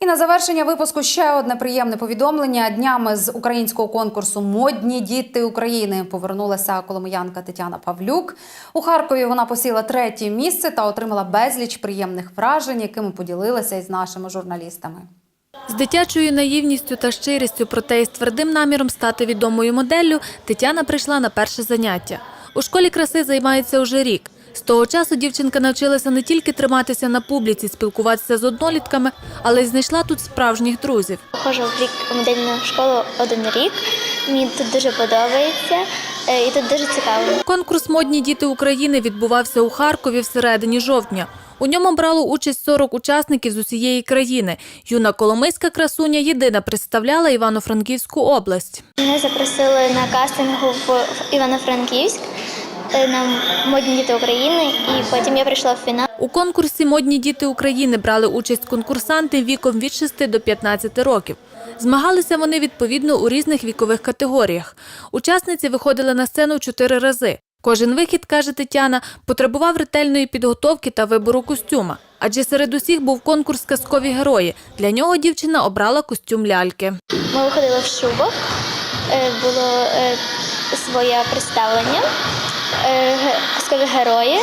І на завершення випуску ще одне приємне повідомлення. Днями з українського конкурсу Модні діти України повернулася коломиянка Тетяна Павлюк. У Харкові вона посіла третє місце та отримала безліч приємних вражень, якими поділилася із нашими журналістами. З дитячою наївністю та щирістю, проте із твердим наміром стати відомою моделлю, Тетяна прийшла на перше заняття. У школі краси займається уже рік. З того часу дівчинка навчилася не тільки триматися на публіці, спілкуватися з однолітками, але й знайшла тут справжніх друзів. Ходжу в рік у модельну школу один рік. Мені тут дуже подобається е, і тут дуже цікаво. Конкурс Модні діти України відбувався у Харкові всередині жовтня. У ньому брало участь 40 учасників з усієї країни. Юна Коломийська красуня єдина представляла Івано-Франківську область. Мене запросили на кастингу в в Івано-Франківськ на модні діти України, і потім я прийшла в фінал. У конкурсі Модні діти України брали участь конкурсанти віком від 6 до 15 років. Змагалися вони відповідно у різних вікових категоріях. Учасниці виходили на сцену чотири рази. Кожен вихід, каже Тетяна, потребував ретельної підготовки та вибору костюма. Адже серед усіх був конкурс казкові герої. Для нього дівчина обрала костюм ляльки. Ми виходили в шубах, е, було е, своє представлення, е, казкові герої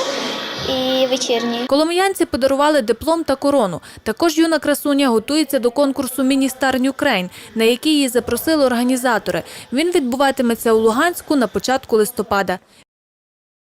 і вечірні. Коломиянці подарували диплом та корону. Також юна красуня готується до конкурсу Міністар Нюкрейн, на який її запросили організатори. Він відбуватиметься у Луганську на початку листопада.